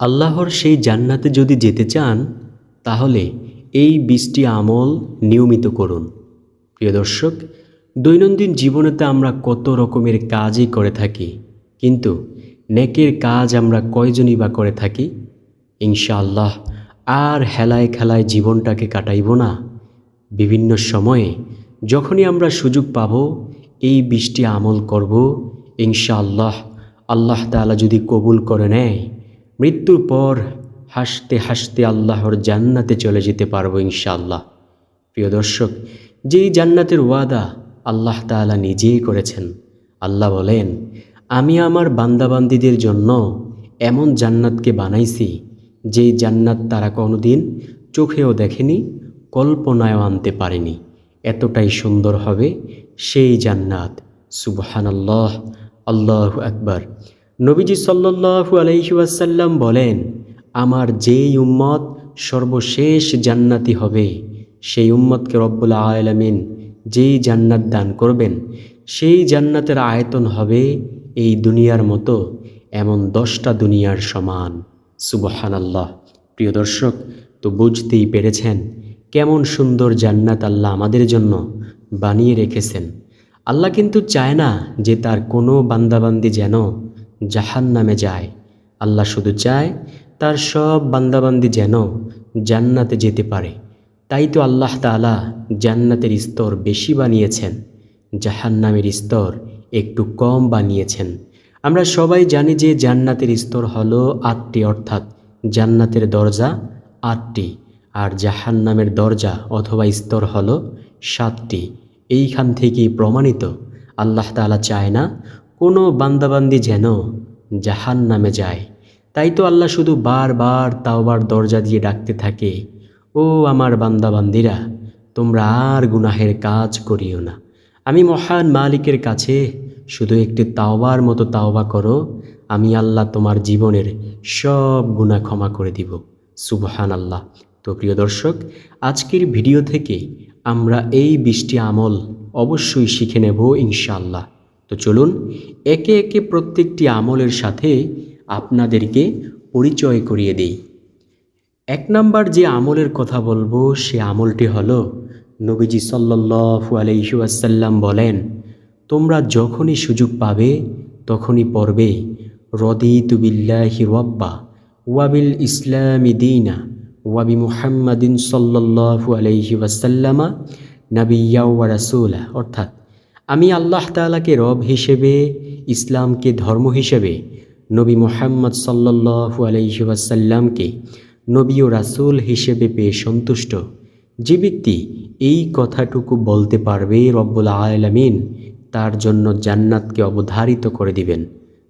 আল্লাহর সেই জান্নাতে যদি যেতে চান, তাহলে এই বিশটি আমল নিয়মিত করুন। প্রিয় দর্শক, দৈনন্দিন জীবনেতে আমরা কত রকমের কাজই করে থাকি, কিন্তু নেকের কাজ আমরা কয়জনই বা করে থাকি? ইনশাআল্লাহ, আর হেলায় খেলায় জীবনটাকে কাটাইব না। বিভিন্ন সময়ে যখনই আমরা সুযোগ পাব, এই বৃষ্টি আমল করব। ইনশাআল্লাহ, আল্লাহ তাআলা যদি কবুল করে নেয় মৃত্যুর পর হাসতে হাসতে আল্লাহর জান্নাতে চলে যেতে পারব ইনশাআল্লাহ। প্রিয় দর্শক, যেই জান্নাতের ওয়াদা আল্লাহ তাআলা নিজেই করেছেন। আল্লাহ বলেন, আমি আমার বান্দাবান্দিদের জন্য এমন জান্নাতকে বানাইছি, যেই জান্নাত তারা কোনোদিন চোখেও দেখেনি, কল্পনায়ও আনতে পারেনি। এতটাই সুন্দর হবে সেই জান্নাত। সুবহানাল্লাহ, আল্লাহ আকবার। নবীজি সাল্লাল্লাহু আলাইহি ওয়াসাল্লাম বলেন, আমার যেই উম্মত সর্বশেষ জান্নাতি হবে, সেই উম্মতকে রব্বুল আলামিন যেই জান্নাত দান করবেন, সেই জান্নাতের আয়তন হবে এই দুনিয়ার মতো, এমন দশটা দুনিয়ার সমান। সুবহান আল্লাহ প্রিয় দর্শক, তো বুঝতেই পেরেছেন কেমন সুন্দর জান্নাত আল্লাহ আমাদের জন্য বানিয়ে রেখেছেন। আল্লাহ কিন্তু চায় না যে তার কোনো বান্দাবান্দি যেন জাহান নামে যায়। আল্লাহ শুধু চায় তার সব বান্দাবান্দি যেন জান্নাতে যেতে পারে। তাই তো আল্লাহ তাআলা জান্নাতের স্তর বেশি বানিয়েছেন, জাহান্নামের স্তর একটু কম বানিয়েছেন। আমরা সবাই জানি যে জান্নাতের স্তর হলো আটটি, অর্থাৎ জান্নাতের দরজা আটটি, আর জাহান্নামের দরজা অথবা স্তর হলো সাতটি। এইখান থেকেই প্রমাণিত, আল্লাহ তাআলা চায় না কোনো বান্দাবান্দি যেন জাহান নামে যায়। তাই তো আল্লাহ শুধু বারবার তাওবার দরজা দিয়ে ডাকতে থাকে, ও আমার বান্দাবান্দিরা, তোমরা আর গুনাহের কাজ করিও না। আমি মহান মালিকের কাছে শুধু একটি তাওবার মতো তাওবা করো, আমি আল্লাহ তোমার জীবনের সব গুনাহ ক্ষমা করে দিব। সুবহান আল্লাহ তো প্রিয় দর্শক, আজকের ভিডিও থেকে আমরা এই বৃষ্টি আমল অবশ্যই শিখে নেব ইনশাআল্লাহ। তো চলুন, একে একে প্রত্যেকটি আমলের সাথে আপনাদেরকে পরিচয় করিয়ে দেই। এক নাম্বার যে আমলের কথা বলব, সে আমলটি হলো, নবীজি সাল্লাল্লাহু আলাইহি ওয়াসাল্লাম বলেন, তোমরা যখনই সুযোগ পাবে, তখনই পড়বে, রদিতু বিল্লাহি রব্বা ওয়াবিল ইসলামি দিনা ওয়াবি মুহাম্মাদিন সাল্লাল্লাহু আলাইহি ওয়াসাল্লামা নাবিয়্যা ওয়া রাসূলা। অর্থাৎ আমি আল্লাহ তালাকে রব হিসেবে, ইসলামকে ধর্ম হিসেবে, নবী মোহাম্মদ সাল্লাল্লাহু আলাইহি ওয়াসাল্লামকে নবী ও রাসূল হিসেবে পেয়ে সন্তুষ্ট। যে ব্যক্তি এই কথাটুকু বলতে পারবে রব্বুল আলামিন, তার জন্য জান্নাতকে অবধারিত করে দিবেন।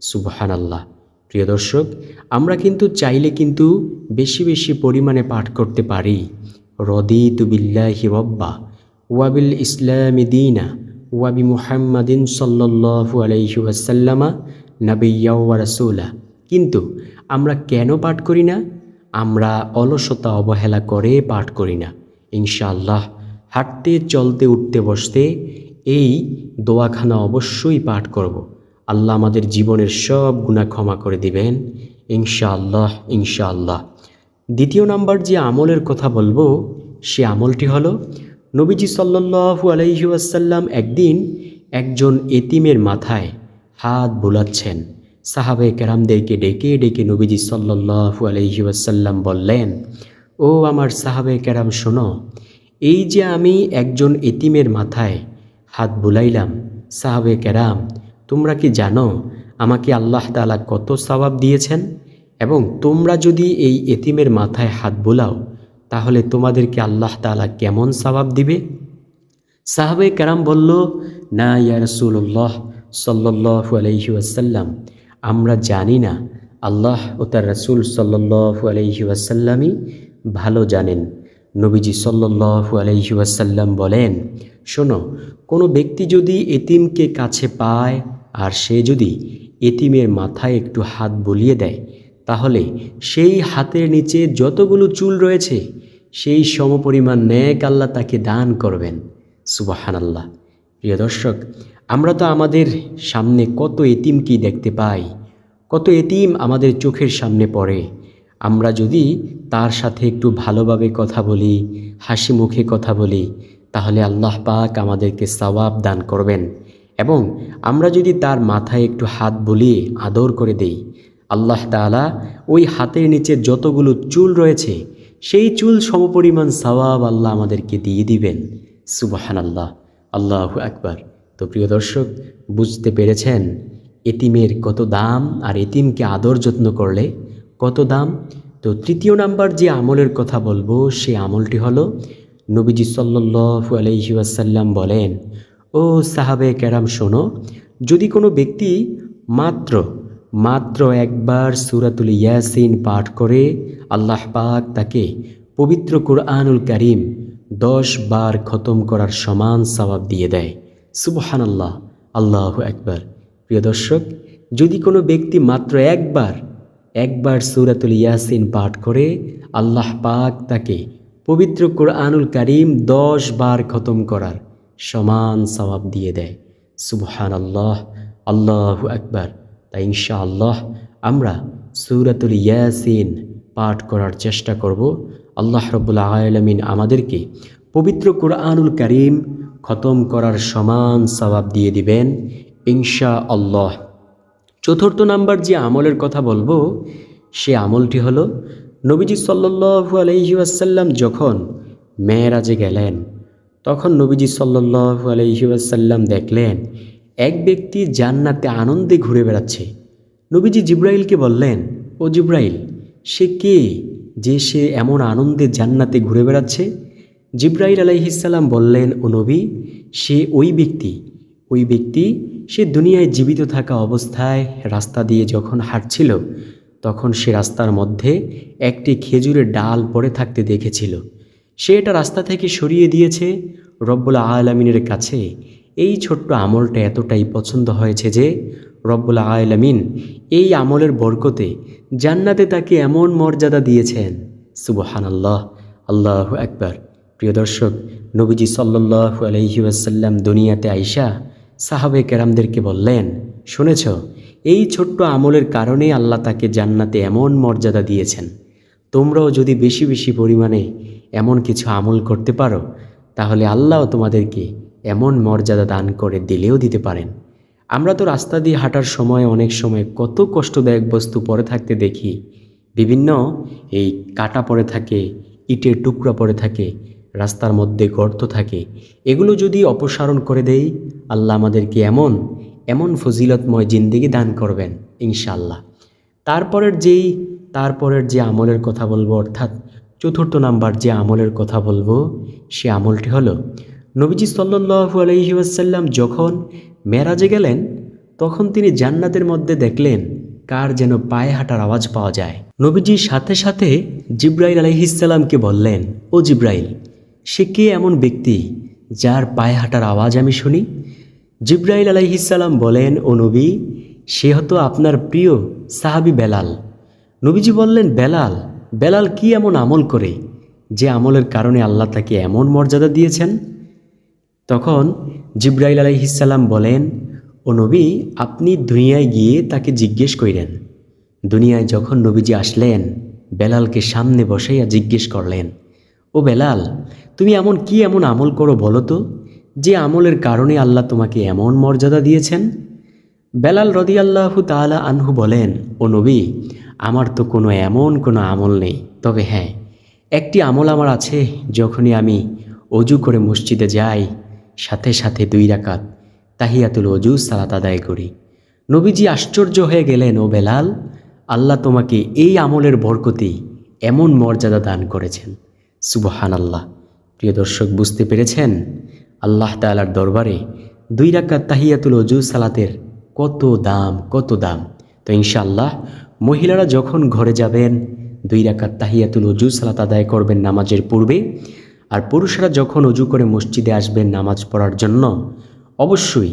সুবহান আল্লাহ প্রিয় দর্শক, আমরা কিন্তু চাইলে কিন্তু বেশি বেশি পরিমাণে পাঠ করতে পারি। রদিতু বিল্লাহি রব্বা ওয়াবিল ইসলামি দিনা ওয়াবি মুহাম্মাদিন সাল্লাল্লাহু আলাইহি ওয়াসাল্লামা নাবিয়্যা ওয়া রাসূলা কিন্তু আমরা কেন পাঠ করি না আমরা অলসতা অবহেলা করে পাঠ করি না ইনশাআল্লাহ হাঁটতে চলতে উঠতে বসতে এই দোয়াখানা অবশ্যই পাঠ করব আল্লাহ আমাদের জীবনের সব গুণা ক্ষমা করে দিবেন। ইনশাআল্লাহ ইনশাআল্লাহ। দ্বিতীয় নাম্বার যে আমলের কথা বলব, সে আমলটি হলো নবীজি সাল্লাল্লাহু আলাইহি ওয়াসাল্লাম একদিন একজন এতিমের মাথায় হাত বোলাচ্ছেন। সাহাবে কেরামদেরকে ডেকে ডেকে নবীজি সাল্লাল্লাহু আলাইহি ওয়াসাল্লাম বললেন, ও আমার সাহাবে কেরাম, শোনো, এই যে আমি একজন এতিমের মাথায় হাত বুলাইলাম সাহাবে কেরাম, তোমরা কি জানো আমাকে আল্লাহ তাআলা কত সওয়াব দিয়েছেন? এবং তোমরা যদি এই এতিমের মাথায় হাত বোলাও তাহলে তোমাদেরকে আল্লাহ তাআলা কেমন সওয়াব দিবে? সাহাবে কারাম বলল, না, ইয়া রাসূলুল্লাহ সাল্লাল্লাহু আলাইহি ওয়াসাল্লাম, আমরা জানি না। আল্লাহ ও তার রাসূল সাল্লাল্লাহু আলাইহি ওয়াসাল্লামই ভালো জানেন। নবীজি সাল্লাল্লাহু আলাইহি ওয়াসাল্লাম বলেন, শোনো, কোনো ব্যক্তি যদি এতিমকে কাছে পায় আর সে যদি এতিমের মাথায় একটু হাত বলিয়ে দেয় তাহলে সেই হাতের নিচে যতগুলো চুল রয়েছে, সেই সমপরিমাণ ন্যাক আল্লাহ তাকে দান করবেন। সুবাহান আল্লাহ প্রিয় দর্শক, আমরা তো আমাদের সামনে কত এতিমকেই দেখতে পাই, কত এতিম আমাদের চোখের সামনে পড়ে। আমরা যদি তার সাথে একটু ভালোভাবে কথা বলি, হাসি মুখে কথা বলি, তাহলে আল্লাহ পাক আমাদেরকে সওয়াব দান করবেন। এবং আমরা যদি তার মাথায় একটু হাত বুলিয়ে আদর করে দেই আল্লাহ তাআলা ওই হাতের নিচে যতগুলো চুল রয়েছে, সেই চুল সমপরিমাণ সওয়াব আল্লাহ আমাদেরকে দিয়ে দিবেন। সুবাহান আল্লাহ আল্লাহ একবার তো প্রিয় দর্শক, বুঝতে পেরেছেন এতিমের কত দাম আর এতিমকে আদর যত্ন করলে কত দাম? তো তৃতীয় নাম্বার যে আমলের কথা বলব, সে আমলটি হলো নবীজি সাল্লু আলহি আসাল্লাম বলেন, ও সাহাবে ক্যারাম শোনো, যদি কোনো ব্যক্তি মাত্র মাত্র একবার সুরাতুল ইয়াসিন পাঠ করে আল্লাহ পাক তাকে পবিত্র কুরআনুল করিম দশ বার খতম করার সমান সবাব দিয়ে দেয়। সুবহান আল্লাহ আল্লাহ একবার প্রিয় দর্শক, যদি কোনো ব্যক্তি মাত্র একবার একবার সুরাতুল ইয়াসিন পাঠ করে, আল্লাহ পাক তাকে পবিত্র কোরআনুল করিম দশ বার খতম করার সমান সবাব দিয়ে দেয়। সুবহান আল্লাহ আল্লাহ আকবার। তাই ইনশা আল্লাহ আমরা সুরাতুল ইয়াসিন পাঠ করার চেষ্টা করব। আল্লাহ রব্বুল আলমিন আমাদেরকে পবিত্র কোরআনুল করিম খতম করার সমান সবাব দিয়ে দিবেন ইনশা আল্লাহ চতুর্থ নাম্বার যে আমলের কথা বলব, সে আমলটি হলো, নবীজি সাল্লু আলহিউসাল্লাম যখন মেয়েরাজে গেলেন, তখন নবীজি সাল্লু আলহিউসাল্লাম দেখলেন এক ব্যক্তি জান্নাতে আনন্দে ঘুরে বেড়াচ্ছে। নবীজি জিব্রাইলকে বললেন, ও জিব্রাইল, সে কে যে সে এমন আনন্দে জান্নাতে ঘুরে বেড়াচ্ছে? জিব্রাইল আলাইহিসাল্লাম বললেন, ও নবী, সে ওই ব্যক্তি। ওই ব্যক্তি সে দুনিয়ায় জীবিত থাকা অবস্থায় রাস্তা দিয়ে যখন হাঁটছিল, তখন সে রাস্তার মধ্যে একটি খেজুরের ডাল পড়ে থাকতে দেখেছিল। সে এটা রাস্তা থেকে সরিয়ে দিয়েছে, রব্বুল আলমিনের কাছে। এই ছোট্ট আমলটা এতটাই পছন্দ হয়েছে যে রব্বুল আলমিন এই আমলের বরকতে জান্নাতে তাকে এমন মর্যাদা দিয়েছেন। সুবহান আল্লাহ আল্লাহ একবার প্রিয় দর্শক, নবীজি সাল্লু আলহি আসাল্লাম দুনিয়াতে আইসা সাহাবে কেরামদেরকে বললেন, শুনেছ, এই ছোট্ট আমলের কারণে আল্লাহ তাকে জান্নাতে এমন মর্যাদা দিয়েছেন। তোমরাও যদি বেশি বেশি পরিমাণে এমন কিছু আমল করতে পারো, তাহলে আল্লাহ তোমাদেরকে এমন মর্যাদা দান করে দিলেও দিতে পারেন। আমরা তো রাস্তা দিয়ে হাঁটার সময় অনেক সময় কত কষ্টদায়ক বস্তু পরে থাকতে দেখি। বিভিন্ন এই কাটা পড়ে থাকে, ইটের টুকরা পড়ে থাকে, রাস্তার মধ্যে গর্ত থাকে। এগুলো যদি অপসারণ করে দেই, আল্লাহ আমাদেরকে এমন এমন ফজিলতময় জিন্দিগি দান করবেন ইনশাল্লাহ তারপরের যেই, তারপরের যে আমলের কথা বলব, অর্থাৎ চতুর্থ নাম্বার যে আমলের কথা বলব, সে আমলটি হলো নবীজি সাল্লু আলহি আসাল্লাম যখন মেরাজে গেলেন, তখন তিনি জান্নাতের মধ্যে দেখলেন কার যেন পায়ে হাঁটার আওয়াজ পাওয়া যায়। নবীজির সাথে সাথে জিব্রাইল আলহিসাল্লামকে বললেন, ও জিব্রাইল, সে কে এমন ব্যক্তি যার পায়ে হাঁটার আওয়াজ আমি শুনি? জিব্রাইল আলাইহিসাল্লাম বলেন, ও নবী, সে হতো আপনার প্রিয় সাহাবি বেলাল। নবীজি বললেন, বেলাল বেলাল কি এমন আমল করে যে আমলের কারণে আল্লাহ তাকে এমন মর্যাদা দিয়েছেন? তখন জিব্রাইল আলাইহিসাল্লাম বলেন, ও নবী, আপনি দুনিয়ায় গিয়ে তাকে জিজ্ঞেস করিলেন দুনিয়ায় যখন নবীজি আসলেন, বেলালকে সামনে বসাইয়া জিজ্ঞেস করলেন, ও বেলাল, তুমি এমন কি এমন আমল করো বলো তো? যে আমলের কারণে আল্লাহ তোমাকে এমন মর্যাদা দিয়েছেন? বেলাল রদি আল্লাহু তালা আনহু বলেন, ও নবী, আমার তো কোনো এমন কোনো আমল নেই। তবে হ্যাঁ একটি আমল আমার আছে, যখনই আমি অজু করে মসজিদে যাই সাথে সাথে দুই রাকাত তাহিয়াতুল অজু সালাত আদায় করি। নবীজি আশ্চর্য হয়ে গেলেন, ও বেলাল, আল্লাহ তোমাকে এই আমলের বরকতি এমন মর্যাদা দান করেছেন। সুবহান আল্লাহ প্রিয় দর্শক, বুঝতে পেরেছেন? আল্লাহ তালার দরবারে দুই রাকাত তাহিয়াতুল অজু সালাতের কত দাম কত দাম। তো ইনশাআল্লাহ, মহিলারা যখন ঘরে যাবেন, দুই রাকাত তাহিয়াতুল অজু সালাত আদায় করবেন নামাজের পূর্বে। আর পুরুষরা যখন অজু করে মসজিদে আসবেন নামাজ পড়ার জন্য, অবশ্যই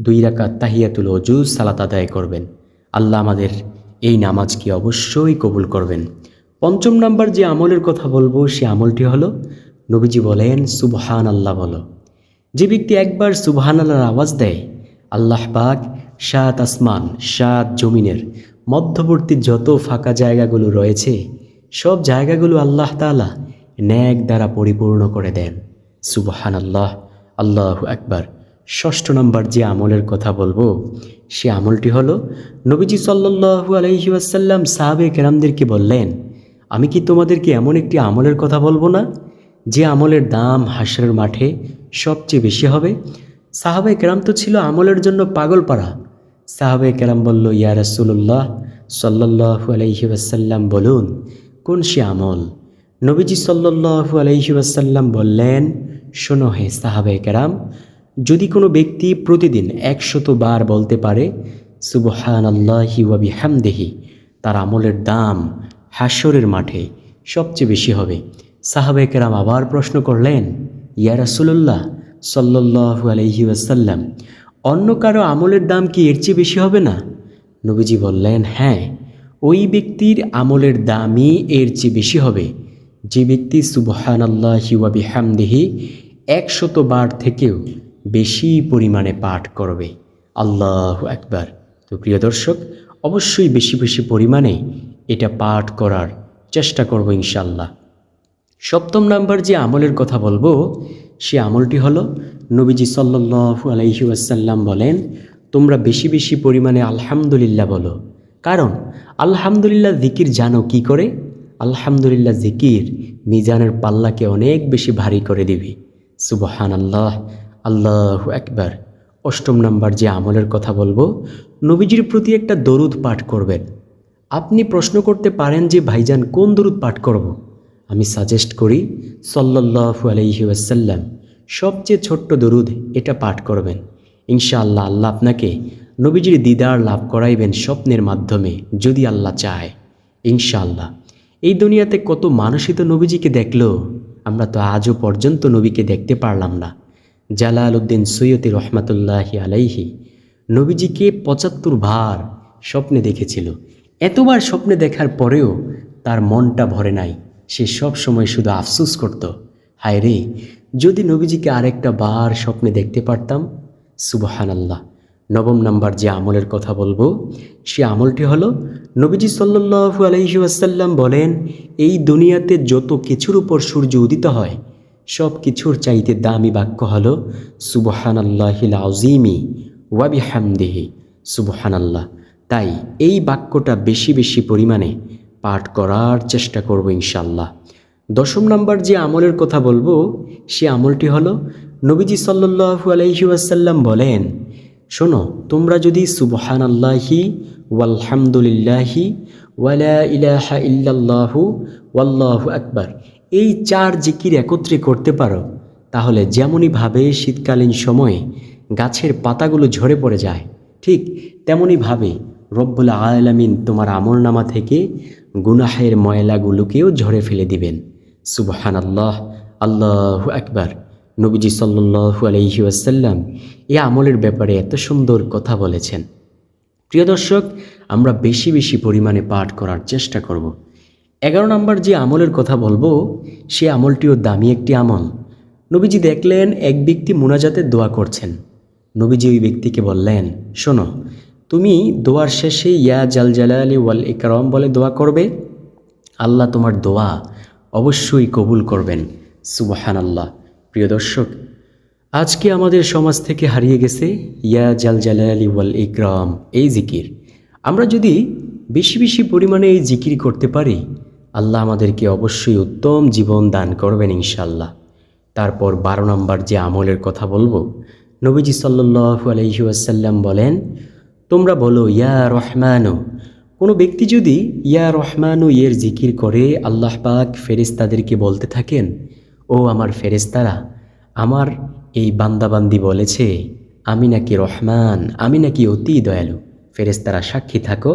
দুই রাকাত তাহিয়াতুল অজু সালাত আদায় করবেন। আল্লাহ আমাদের এই নামাজকে অবশ্যই কবুল করবেন। পঞ্চম নাম্বার যে আমলের কথা বলব, সে আমলটি হলো, নবীজি বলেন সুবহান আল্লাহ বলো। যে ব্যক্তি একবার সুবহান আল্লাহর আওয়াজ দেয়, আল্লাহ পাক সাত আসমান, সাত জমিনের মধ্যবর্তী যত ফাঁকা জায়গাগুলো রয়েছে, সব জায়গাগুলো আল্লাহ তালা ন্যাক দ্বারা পরিপূর্ণ করে দেন। সুবহান আল্লাহ আল্লাহ একবার ষষ্ঠ নম্বর যে আমলের কথা বলব, সে আমলটি হলো, নবীজি সাল্লু আলহি আসাল্লাম সাহাবে কেরামদেরকে বললেন, আমি কি তোমাদেরকে এমন একটি আমলের কথা বলব না, যে আমলের দাম হাসরের মাঠে সবচেয়ে বেশি হবে? সাহাবে কেরাম তো ছিল আমলের জন্য পাগল পাড়া। সাহাবে কেরাম বলল, ইয়া রসুল্লাহ সাল্লাহু আলহি আসাল্লাম বলুন, কোন সে আমল? নবীজি সাল্লাহু আলহি আসাল্লাম বললেন, শোনো হে সাহাবে কেরাম, যদি কোনো ব্যক্তি প্রতিদিন একশত বার বলতে পারে সুবহান আল্লাহি ওয়াবি হামদেহি তার আমলের দাম হাসরের মাঠে সবচেয়ে বেশি হবে। সাহাবে কেরাম আবার প্রশ্ন করলেন, ইয়া রাসুল্লাহ সাল্লাহু আলহি ওয়াসাল্লাম, অন্য কারও আমলের দাম কি এর চেয়ে বেশি হবে না? নবীজি বললেন হ্যাঁ ওই ব্যক্তির আমলের দামই এর চেয়ে বেশি হবে। যে ব্যক্তি সুবহান আল্লাহি ওয়াবি হামদেহি একশত বার থেকেও বেশি পরিমাণে পাঠ করবে। আল্লাহ একবার তো প্রিয় দর্শক, অবশ্যই বেশি বেশি পরিমাণে এটা পাঠ করার চেষ্টা করব ইনশাল্লাহ সপ্তম নাম্বার যে আমলের কথা বলব, সে আমলটি হলো, নবীজি সাল্লু আলাইহি আসাল্লাম বলেন, তোমরা বেশি বেশি পরিমাণে আলহামদুলিল্লাহ বলো। কারণ, আলহামদুলিল্লাহ, জিকির জানো কি করে? আলহামদুলিল্লাহ জিকির মিজানের পাল্লাকে অনেক বেশি ভারী করে দিবে। সুবহান আল্লাহ আল্লাহ একবার অষ্টম নাম্বার যে আমলের কথা বলব, নবীজির প্রতি একটা দরুদ পাঠ করবেন। আপনি প্রশ্ন করতে পারেন যে, ভাইজান, কোন দরুদ পাঠ করব। আমি সাজেস্ট করি সল্লাহু আলহি আসাল্লাম সবচেয়ে ছোট্ট দরুদ এটা পাঠ করবেন। ইনশাআল্লাহ আল্লাহ আপনাকে নবীজির দিদার লাভ করাইবেন স্বপ্নের মাধ্যমে, যদি আল্লাহ চায়। ইনশাআল্লাহ। এই দুনিয়াতে কত মানুষই তো নবীজিকে দেখল। আমরা তো আজও পর্যন্ত নবীকে দেখতে পারলাম না। জালাল উদ্দিন সৈয়দ রহমাতুল্লাহি আলাইহি নবীজিকে পঁচাত্তর ভার স্বপ্নে দেখেছিল। এতবার স্বপ্নে দেখার পরেও তার মনটা ভরে নাই। সে সব সময় শুধু আফসুস করত হায় রে যদি নবীজিকে আরেকটা বার স্বপ্নে দেখতে পারতাম? সুবহান আল্লাহ নবম নাম্বার যে আমলের কথা বলব, সে আমলটি হলো, নবীজি সাল্লু আলহি আসাল্লাম বলেন, এই দুনিয়াতে যত কিছুর উপর সূর্য উদিত হয়, সব কিছুর চাইতে দামি বাক্য হল সুবহান আল্লাহিল আজিমি ওয়াবি হামদেহি সুবহান আল্লাহ তাই এই বাক্যটা বেশি বেশি পরিমাণে পাঠ করার চেষ্টা করব ইনশাল্লাহ দশম নাম্বার যে আমলের কথা বলব, সে আমলটি হলো, নবীজি সাল্লু আলহি আসাল্লাম বলেন শোনো, তোমরা যদি সুবহান আল্লাহি ওয়ালহামদুলিল্লাহি ওয়ালা ইলাহা ইল্লাল্লাহু ওয়াল্লাহু আকবার, এই চার জিকির একত্রে করতে পারো, তাহলে যেমনইভাবে শীতকালীন সময়ে গাছের পাতাগুলো ঝরে পড়ে যায়, ঠিক তেমনইভাবে রব্বুল আলামিন তোমার আমল নামা থেকে গুনাহের ময়লাগুলোকেও ঝরে ফেলে দিবেন। সুবহান আল্লাহ আল্লাহ একবার নবীজি সাল্লু আলহি আসাল্লাম এই আমলের ব্যাপারে এত সুন্দর কথা বলেছেন। প্রিয় দর্শক, আমরা বেশি বেশি পরিমাণে পাঠ করার চেষ্টা করব। এগারো নম্বর যে আমলের কথা বলব, সে আমলটিও দামি একটি আমল। নবীজি দেখলেন, এক ব্যক্তি মোনাজাতে দোয়া করছেন। নবীজি ওই ব্যক্তিকে বললেন, শোনো, তুমি দোয়ার শেষে ইয়া জাল জালালি ওয়াল ইকরম বলে দোয়া করবে? আল্লাহ তোমার দোয়া অবশ্যই কবুল করবেন। সুবাহান আল্লাহ প্রিয় দর্শক, আজকে আমাদের সমাজ থেকে হারিয়ে গেছে ইয়া জাল জালালি ওয়াল ইকরাম, এই জিকির। আমরা যদি বেশি বেশি পরিমাণে এই জিকির করতে পারি, আল্লাহ আমাদেরকে অবশ্যই উত্তম জীবন দান করবেন ইনশাল্লাহ তারপর বারো নম্বর যে আমলের কথা বলব, নবীজি সাল্লু আলহিউসাল্লাম বলেন, তোমরা বলো, ইয়া রহমানু। কোনো ব্যক্তি যদি, ইয়া রহমানু ইয়ের জিকির করে, আল্লাহ পাক ফেরিস্তাদেরকে বলতে থাকেন ও আমার ফেরেস্তারা আমার এই বান্দাবান্দি বলেছে, আমি নাকি রহমান, আমি নাকি অতি দয়ালু। ফেরেস্তারা সাক্ষী থাকো,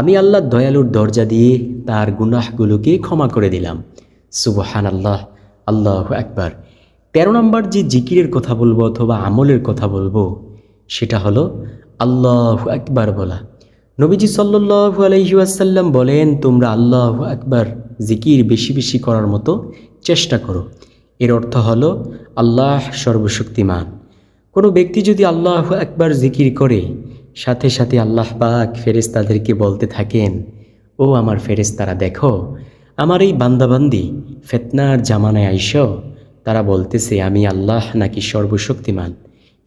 আমি আল্লাহ দয়ালুর দরজা দিয়ে তার গুনাহগুলোকে ক্ষমা করে দিলাম। সুবহান আল্লাহ আল্লাহ একবার তেরো নম্বর যে জিকিরের কথা বলব অথবা আমলের কথা বলব, সেটা হলো আল্লাহ একবার বলা। নবীজি সাল্লু আলহিউসাল্লাম বলেন, তোমরা আল্লাহ একবার জিকির বেশি বেশি করার মতো চেষ্টা করো। এর অর্থ হলো আল্লাহ সর্বশক্তিমান। কোনো ব্যক্তি যদি আল্লাহ একবার জিকির করে, সাথে সাথে আল্লাহ পাক ফেরেস্তাদেরকে বলতে থাকেন, ও আমার ফেরেস্তারা দেখো, আমার এই বান্দাবান্দি ফেতনার জামানায় আইস, তারা বলতেছে, আমি আল্লাহ নাকি সর্বশক্তিমান?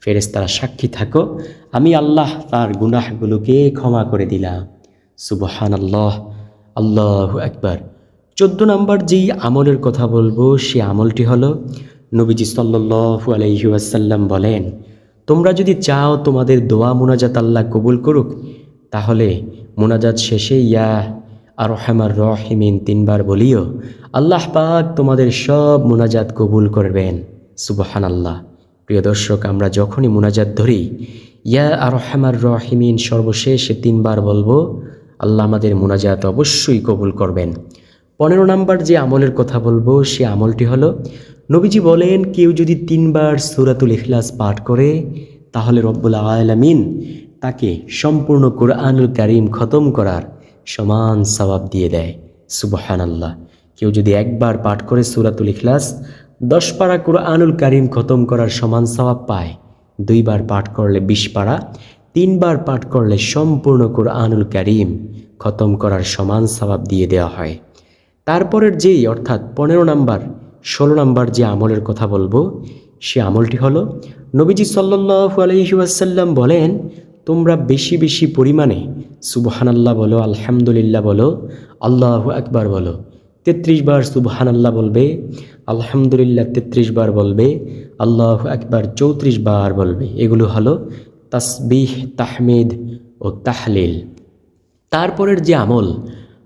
ফেরেশতারা সাক্ষী থাকো, আমি আল্লাহ তার গুনাহগুলোকে ক্ষমা করে দিলাম। সুবহান আল্লাহ আল্লাহ একবার চোদ্দ নম্বর যেই আমলের কথা বলব, সে আমলটি হলো, নবীজি সাল্লু আলহি আসাল্লাম বলেন, তোমরা যদি চাও তোমাদের দোয়া মোনাজাত আল্লাহ কবুল করুক, তাহলে মোনাজাত শেষে ইয়া আর রহমার রহিমিন তিনবার বলিও, আল্লাহ পাক তোমাদের সব মোনাজাত কবুল করবেন। সুবহান আল্লাহ প্রিয় দর্শক, আমরা যখনই মোনাজাত ধরি, ইয়া আর রহমার রহিমিন সর্বশেষে তিনবার বলব, আল্লাহ আমাদের মোনাজাত অবশ্যই কবুল করবেন। পনেরো নাম্বার যে আমলের কথা বলব, সে আমলটি হলো, নবীজি বলেন, কেউ যদি তিনবার সুরাতুল ইখলাস পাঠ করে, তাহলে রব্বুল আলামিন তাকে সম্পূর্ণ কোরআনুল কারিম খতম করার সমান সবাব দিয়ে দেয়। সুবহান আল্লাহ কেউ যদি একবার পাঠ করে সুরাতুল ইখলাস, দশ পারা কোরআনুল কারিম খতম করার সমান সবাব পায়। দুইবার পাঠ করলে বিশ পারা, তিনবার পাঠ করলে সম্পূর্ণ কোরআনুল কারিম খতম করার সমান সবাব দিয়ে দেওয়া হয়। তারপরের যেই, অর্থাৎ পনেরো নাম্বার, ষোলো নাম্বার যে আমলের কথা বলব, সে আমলটি হলো, নবীজি সাল্লু আলহিউসাল্লাম বলেন, তোমরা বেশি বেশি পরিমাণে, সুবহানাল্লাহ বলো, আলহামদুলিল্লাহ বলো, আল্লাহ আকবার বলো, তেত্রিশ বার সুবহানাল্লাহ বলবে, আলহামদুলিল্লাহ তেত্রিশ বার বলবে, আল্লাহ আকবার চৌত্রিশ বার বলবে। এগুলো হলো তাসবিহ, তাহমিদ ও তাহলিল। তারপরের যে আমল,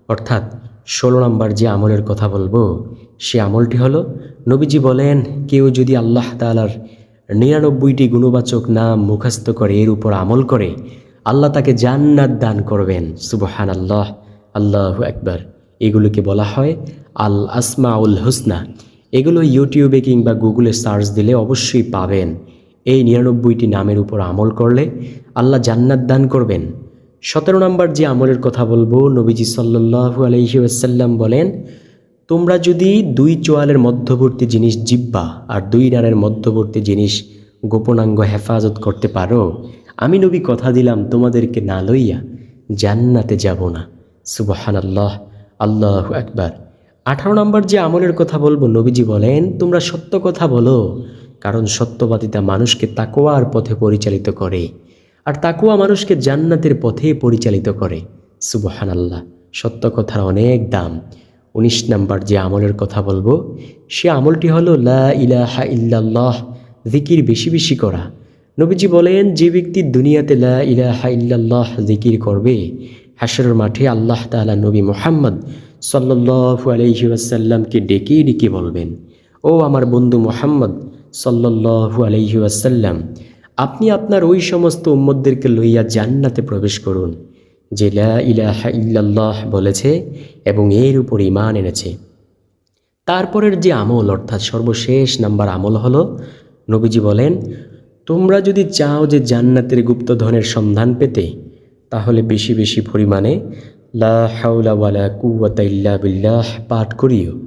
অর্থাৎ ষোলো নম্বর যে আমলের কথা বলব, সে আমলটি হলো, নবীজি বলেন, কেউ যদি আল্লাহ তালার নিরানব্বইটি গুণবাচক নাম মুখস্থ করে, এর উপর আমল করে, আল্লাহ তাকে জান্নাত দান করবেন। সুবহান আল্লাহ আল্লাহ একবার এগুলোকে বলা হয় আল আসমাউল হুসনা। এগুলো ইউটিউবে কিংবা গুগলে সার্চ দিলে অবশ্যই পাবেন। এই নিরানব্বইটি নামের উপর আমল করলে আল্লাহ জান্নাত দান করবেন। সতেরো নম্বর যে আমলের কথা বলব, নবীজি সাল্লু আলহি আসাল্লাম বলেন, তোমরা যদি দুই চোয়ালের মধ্যবর্তী জিনিস জিব্বা আর দুই ডানের মধ্যবর্তী জিনিস গোপনাঙ্গ হেফাজত করতে পারো, আমি নবী কথা দিলাম তোমাদেরকে না লইয়া জান্নাতে যাব না। সুবহান আল্লাহ আল্লাহ একবার আঠারো নম্বর যে আমলের কথা বলব, নবীজি বলেন, তোমরা সত্য কথা বলো, কারণ সত্যবাদিতা মানুষকে তাকোয়ার পথে পরিচালিত করে। আর তাকুয়া মানুষকে জান্নাতের পথে পরিচালিত করে। সুবহান আল্লাহ সত্য কথার অনেক দাম। উনিশ নাম্বার যে আমলের কথা বলব, সে আমলটি হলো, লা ইলাহা ইল্লাল্লাহ, জিকির বেশি বেশি করা। নবীজি বলেন, যে ব্যক্তি দুনিয়াতে লা ইলাহা ইল্লাল্লাহ জিকির করবে হাসরের মাঠে আল্লাহ তাআলা নবী মোহাম্মদ সাল্লাল্লাহু আলাইহি ওয়াসাল্লামকে ডেকে ডেকে বলবেন, ও আমার বন্ধু মোহাম্মদ সাল্লাল্লাহু আলাইহি ওয়াসাল্লাম আপনি আপনার ওই সমস্ত উম্মদদেরকে লইয়া জান্নাতে প্রবেশ করুন, যে লা ইলাহা ইল্লাল্লাহ বলেছে এবং এর উপর ইমান এনেছে। তারপরের যে আমল, অর্থাৎ সর্বশেষ নাম্বার আমল হলো, নবীজি বলেন, তোমরা যদি চাও যে জান্নাতের গুপ্তধনের সন্ধান পেতে, তাহলে বেশি বেশি পরিমাণে লা হাওলা ওয়ালা কুওয়াতা ইল্লা বিল্লাহ পাঠ করিও।